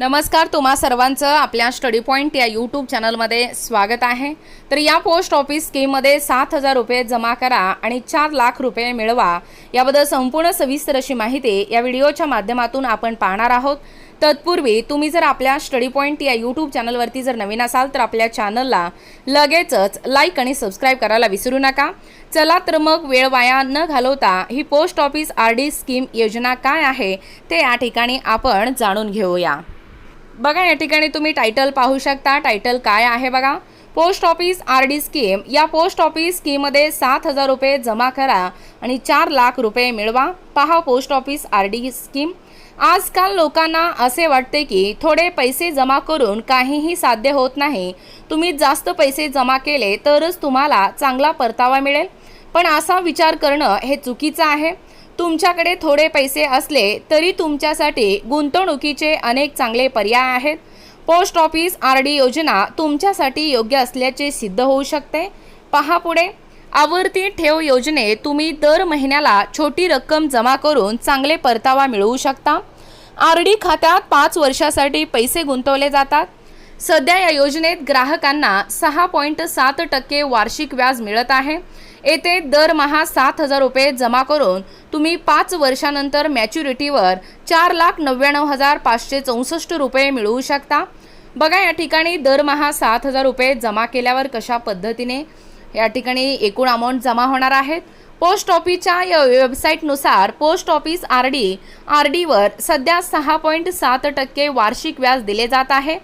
नमस्कार तुम्हा सर्वांचं आपल्या स्टडी पॉईंट या यूट्यूब चॅनलमध्ये स्वागत आहे. तर या पोस्ट ऑफिस स्कीममध्ये सात हजार रुपये जमा करा आणि चार लाख रुपये मिळवा. याबद्दल संपूर्ण सविस्तर अशी माहिती या व्हिडिओच्या माध्यमातून आपण पाहणार आहोत. तत्पूर्वी तुम्ही जर आपल्या स्टडी पॉईंट या यूट्यूब चॅनलवरती जर नवीन असाल तर आपल्या चॅनलला लगेचच लाईक आणि सबस्क्राईब करायला विसरू नका. चला तर मग वेळ वाया न घालवता ही post office R D scheme योजना काय आहे ते या ठिकाणी आपण जाणून घेऊया. बघा या ठिकाणी तुम्ही टायटल पाहू शकता. टायटल काय आहे बघा? Post office R D scheme या पोस्ट ऑफिस स्कीममध्ये सात हजार रुपये जमा करा आणि चार लाख रुपये मिळवा. पहा post office R D scheme आजकाल लोकांना असे वाटते की थोडे पैसे जमा करून काहीही साध्य होत नाही. तुम्ही जास्त पैसे जमा केले तरच तुम्हाला चांगला परतावा मिळेल. पण असा विचार करणं हे चुकीचं आहे. तुमच्याकडे थोडे पैसे असले तरी तुमच्यासाठी गुंतवणुकीचे अनेक चांगले पर्याय आहेत. पोस्ट ऑफिस आर डी योजना तुमच्यासाठी योग्य असल्याचे सिद्ध होऊ शकते. पहा पुढे. आवर्ती ठेव योजनेत तुम्ही दर महिन्याला छोटी रक्कम जमा करून चांगले परतावा मिळवू शकता. आर डी खात्यात पाच वर्षासाठी पैसे गुंतवले जातात. सध्या या योजनेत ग्राहकांना सहा पॉईंट सात टक्के वार्षिक व्याज मिळत आहे. येथे दरमहा सात हजार रुपये जमा करून तुम्ही पाच वर्षानंतर मॅच्युरिटीवर चार लाख नव्याण्णव हजार पाचशे चौसष्ट रुपये मिळवू शकता. बघा या ठिकाणी दरमहा सात हजार रुपये जमा केल्यावर कशा पद्धतीने या ठिकाणी एकूण अमाऊंट जमा होणार आहेत? पोस्ट ऑफिसच्या या वेबसाईटनुसार post office R D R डीवर सध्या सहा पॉईंट सात टक्के वार्षिक व्याज दिले जात आहे.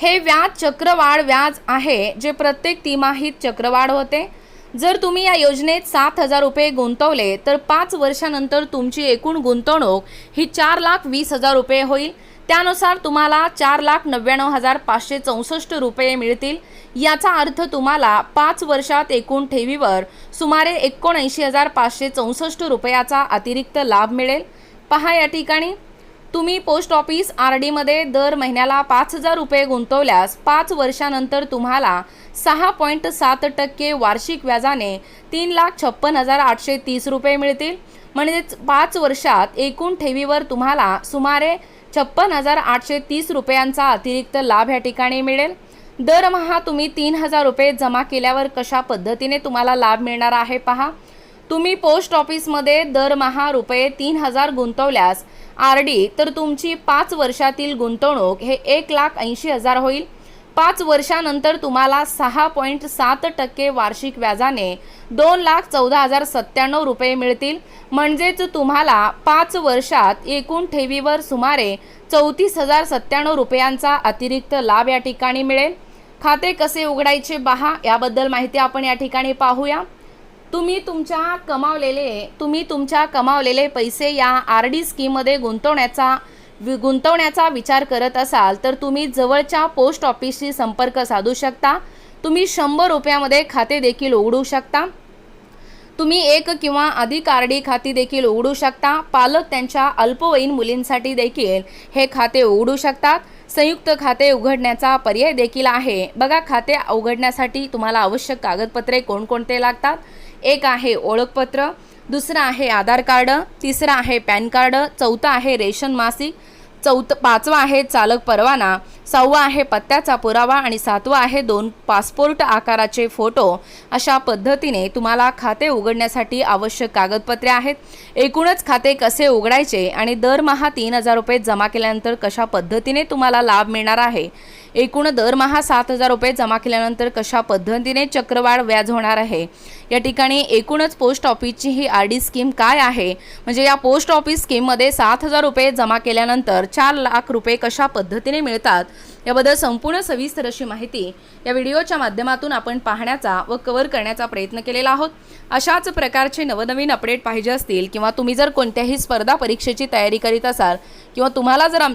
हे व्याज चक्रवाढ व्याज आहे जे प्रत्येक तिमाहीत चक्रवाढ होते. जर तुम्ही या योजनेत सात हजार रुपये गुंतवले तर पाच वर्षानंतर तुमची एकूण गुंतवणूक ही चार लाख वीस हजार रुपये होईल. त्यानुसार तुम्हाला चार लाख नव्याण्णव हजार पाचशे चौसष्ट रुपये मिळतील. याचा अर्थ तुम्हाला पाच वर्षात एकूण ठेवीवर सुमारे एकोणऐंशी हजार पाचशे चौसष्ट रुपयाचा अतिरिक्त लाभ मिळेल. पहा या ठिकाणी. तुम्ही पोस्ट ऑफिस आर डीमध्ये दर महिन्याला पाच हजार रुपये गुंतवल्यास पाच वर्षानंतर तुम्हाला सहा पॉईंट सात टक्के वार्षिक व्याजाने तीन लाख छप्पन हजार आठशे तीस रुपये मिळतील. म्हणजेच पाच वर्षात एकूण ठेवीवर तुम्हाला सुमारे छप्पन हजार आठशे तीस रुपयांचा अतिरिक्त लाभ या ठिकाणी मिळेल. दरमहा तुम्ही तीन हजार रुपये जमा केल्यावर कशा पद्धतीने तुम्हाला लाभ मिळणार आहे पहा. तुम्ही पोस्ट ऑफिसमध्ये दरमहा रुपये तीन हजार गुंतवल्यास आर डी तर तुमची पाच वर्षातील गुंतवणूक हे एक लाख ऐंशी हजार होईल. पाच वर्षानंतर तुम्हाला सहा पॉईंट सात टक्के वार्षिक व्याजाने दोन लाख चौदा हजार सत्त्याण्णव रुपये मिळतील. म्हणजेच तुम्हाला पाच वर्षात एकूण ठेवीवर सुमारे चौतीस हजार सत्त्याण्णव रुपयांचा अतिरिक्त लाभ या ठिकाणी मिळेल. खाते कसे उघडायचे पहा याबद्दल माहिती आपण या ठिकाणी पाहूया. तुम्ही तुमच्या कमावलेले तुम्ही तुमच्या कमावलेले पैसे या आर डी स्कीममध्ये गुंतवण्याचा वि- गुंतवण्याचा विचार करत असाल तर तुम्ही जवळच्या पोस्ट ऑफिसशी संपर्क साधू शकता. तुम्ही शंभर रुपयामध्ये खाते देखील उघडू शकता. तुम्ही एक किंवा अधिक आर डी खाती देखील उघडू शकता. पालक त्यांच्या अल्पवयीन मुलींसाठी देखील हे खाते उघडू शकतात. संयुक्त खाते उघडण्याचा पर्याय देखील आहे. बघा खाते उघडण्यासाठी तुम्हाला आवश्यक कागदपत्रे कोणकोणते लागतात? एक आहे ओळखपत्र दुसरं आहे आधार कार्ड तिसरं आहे पॅन कार्ड चौथं आहे रेशन मासिक चौथ पाचवा आहे चालक परवाना सहावा आहे पत्त्याचा पुरावा आणि सातवा आहे दोन पासपोर्ट आकाराचे फोटो. अशा पद्धतीने तुम्हाला खाते उघडण्यासाठी आवश्यक कागदपत्रे आहेत. एकूणच खाते कसे उघडायचे आणि दरमहा तीन हजार रुपये जमा केल्यानंतर कशा पद्धतीने तुम्हाला लाभ मिळणार आहे? एकूण दरमहा सात हजार रुपये जमा केल्यानंतर कशा पद्धतीने चक्रवाढ व्याज होणार आहे? या ठिकाणी एकूणच पोस्ट ऑफिसची ही आर डी स्कीम काय आहे? म्हणजे या पोस्ट ऑफिस स्कीममध्ये सात हजार रुपये जमा केल्यानंतर चार लाख रुपये कशा पद्धतीने मिळतात? याबद्दल संपूर्ण सविस्तर अशी माहिती या व्हिडिओच्या माध्यमातून आपण पाहण्याचा व कव्हर करण्याचा प्रयत्न केलेला आहोत. अशाच प्रकारचे नवनवीन अपडेट पाहिजे असतील किंवा तुम्ही जर कोणत्याही स्पर्धा परीक्षेची तयारी करीत असाल किंवा तुम्हाला जर आम